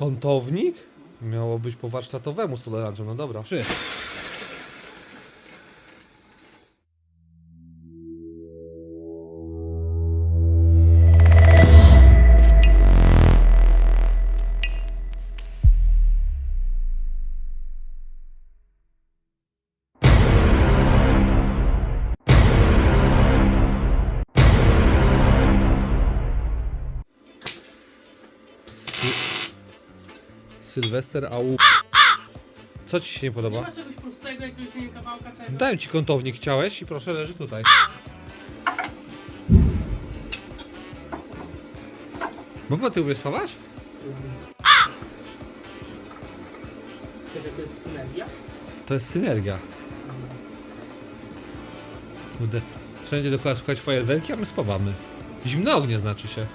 Kątownik? Miało być po warsztatowemu z tolerancją, no dobra. Trzy. Sylwester AU. Co ci się nie Nie podoba? ma czegoś prostego, jakiegoś nie wiem, kawałka czego? Dałem ci kątownik, chciałeś i proszę, leży tutaj. Boba, ty umiesz spawać? Że to jest synergia? To jest synergia. Kurde. Wszędzie dookoła słychać fajerwerki, a my spawamy. Zimno ognie znaczy się.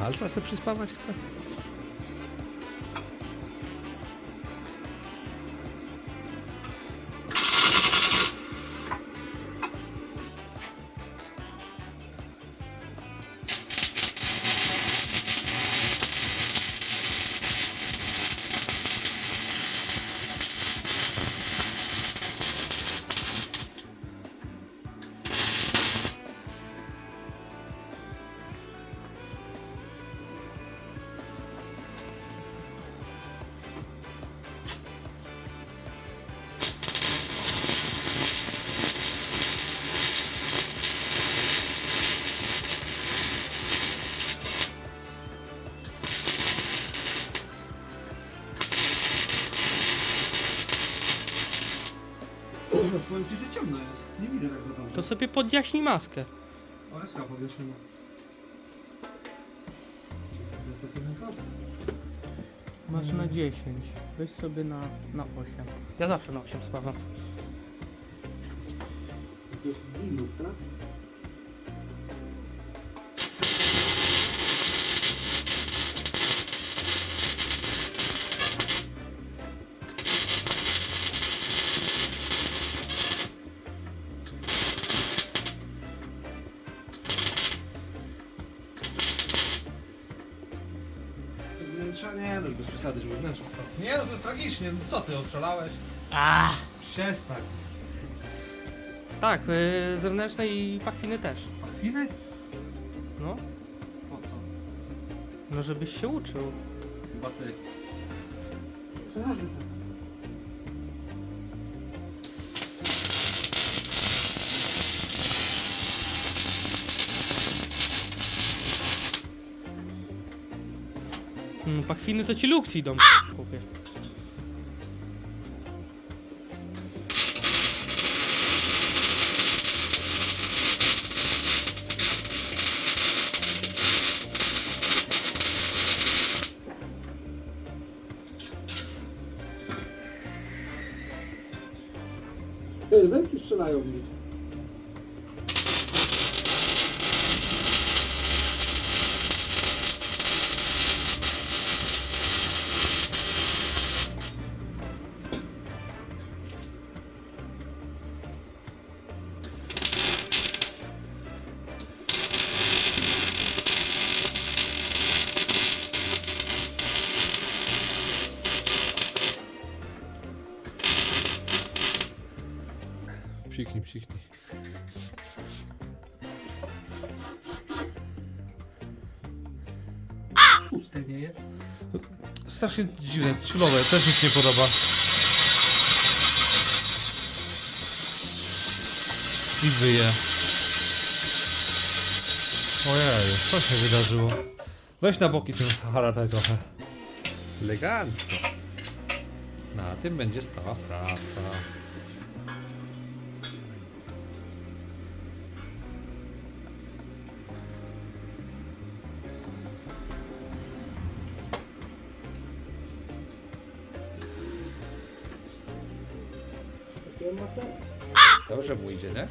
Alca se przyspawać chce? Ciemno jest. Nie widzę tak za dobrze. To sobie podjaśnij maskę. O, jest chyba podjaśniona. Masz na 10. Weź sobie na, na 8. Ja zawsze na 8 spawam. To jest tak? Już bez przesady, żeby wnętrze. Nie no, to jest tragicznie, no co ty, odszalałeś? A, Przestań. Tak, y, zewnętrzne i pachwiny też. A chwilę? No, Po co? no żebyś się uczył. Chyba ty. Mm, pachwiny to ci luks idą. Ej, wędki strzelają mi. Psiknij, psiknij. Puste nie jest. Strasznie dziwne, ciulowe, też mi się nie podoba. I wyje. Ojej, co się wydarzyło? Weź na boki ten harataj trochę. Elegancko. Na tym będzie stała praca. Dobrze mu idzie, nie?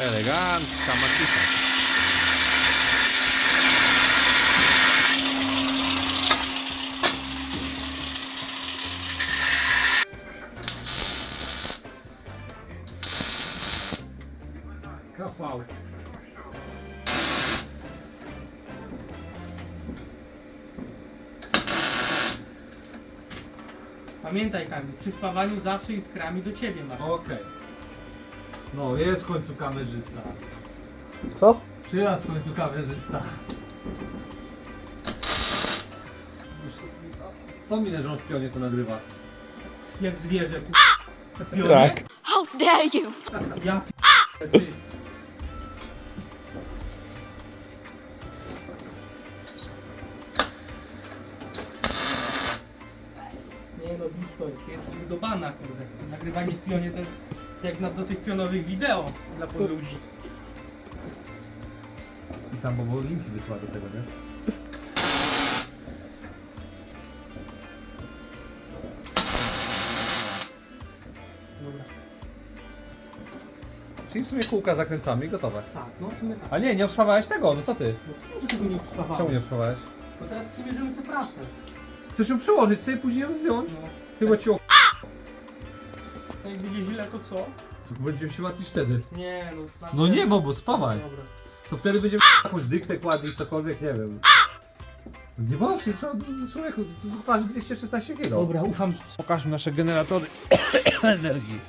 Elegancka maszyka. Pamiętaj Kamil, przy spawaniu zawsze iskrami do ciebie ma. Okej. No, jest w końcu kamerzysta. Co? Przyjazd w końcu kamerzysta. Już, to minę, że on w pionie to nagrywa. Jak zwierzę, ku... w pionie. Tak. How dare you! Ja p... ty. Ty jesteś do bana, kurde. Nagrywanie w pionie to jest jak na, do tych pionowych wideo dla podludzi. I sam Bobo linki wysłał do tego, nie? Dobra. Czyli w sumie kółka zakręcamy i gotowe. Tak, no w sumie tak. A nie, nie obspawałeś tego, no co ty? No, że tego nie. Czemu nie obspawałeś? Bo teraz przymierzymy sobie prasę. Chcesz ją przełożyć, sobie później ją zdjąć? No, Chyba ci o... to jak będzie źle, to co? Będziemy się martwić wtedy. Nie no, sprawdzę. No nie, Bobo, spawaj. Dobra. To wtedy będziemy jakąś dyktę kładli, cokolwiek, nie wiem. Nie bądź, trzeba, człowieku, waży 216 kg. Dobra, ufam. Pokażmy nasze generatory energii.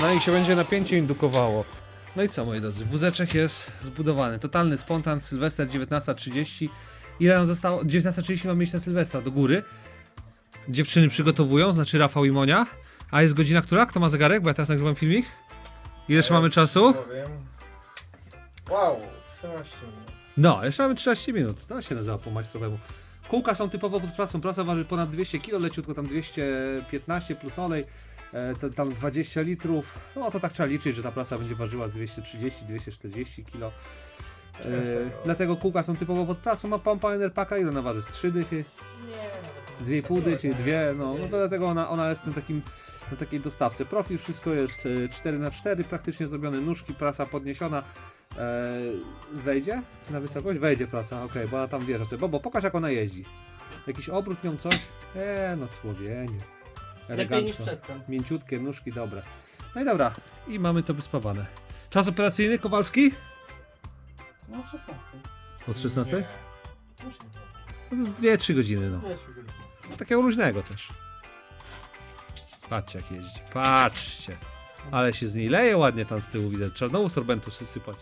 No i się będzie napięcie indukowało. No i co moi drodzy, wózeczek jest zbudowany. Totalny spontan, Sylwester 19.30. Ile nam zostało? 19.30 mamy iść na Sylwestra do góry. Dziewczyny przygotowują, znaczy Rafał i Monia. A jest godzina która? Kto ma zegarek? Bo ja teraz nagrywam filmik. Ile jeszcze mamy czasu? Powiem. Wow, 13 minut. No, jeszcze mamy 13 minut. To się nazywa po majstrowemu. Kółka są typowo pod pracą. Prasa waży ponad 200 kg, leciutko tam 215 plus olej, to, tam 20 litrów. No to tak trzeba liczyć, że ta prasa będzie ważyła z 230-240 kg. E, dlatego kółka są typowo pod pracą, a pompa Enerpaka ile ona waży? Z 3 dychy, Nie, 2,5 dychy, 2, no, no to dlatego ona, ona jest na takim na takiej dostawce. Profil wszystko jest 4x4, praktycznie zrobione nóżki, prasa podniesiona. E, wejdzie na wysokość? Wejdzie prasa, okej, bo ona tam wjeżdża sobie. Bobo, pokaż jak ona jeździ. Jakiś obrót nią coś? Eee, no słowienie. Elegancko. Mięciutkie nóżki, dobre. No i dobra, i mamy to wyspawane. Czas operacyjny, Kowalski? No 16. Od 16? Nie. No to jest 2-3 godziny, no. Takiego luźnego też. Patrzcie jak jeździ, patrzcie. Ale się z niej leje ładnie tam z tyłu widać. Trzeba znowu sorbentu sypać.